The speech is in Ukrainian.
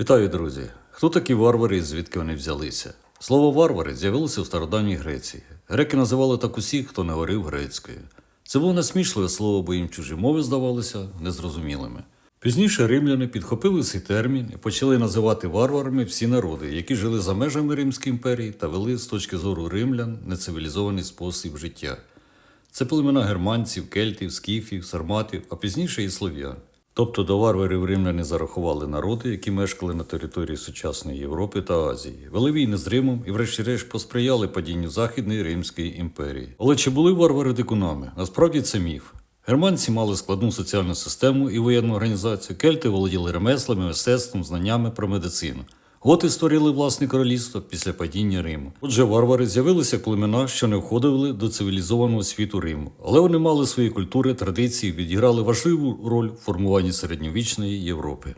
Вітаю, друзі! Хто такі варвари і звідки вони взялися? Слово варвари з'явилося в стародавній Греції. Греки називали так усіх, хто не говорив грецькою. Це було насмішливе слово, бо їм чужі мови здавалися незрозумілими. Пізніше римляни підхопили цей термін і почали називати варварами всі народи, які жили за межами Римської імперії та вели з точки зору римлян нецивілізований спосіб життя. Це племена германців, кельтів, скіфів, сарматів, а пізніше і слов'ян. Тобто до варварів римляни зарахували народи, які мешкали на території сучасної Європи та Азії, вели війни з Римом і, врешті-решт, посприяли падінню Західної Римської імперії. Але чи були варвари дикунами? Насправді це міф. Германці мали складну соціальну систему і воєнну організацію, кельти володіли ремеслами, мистецтвом, знаннями про медицину. Готи створили власне королівство після падіння Риму. Отже, варвари з'явилися племена, що не входили до цивілізованого світу Риму, але вони мали свої культури, традиції, відіграли важливу роль в формуванні середньовічної Європи.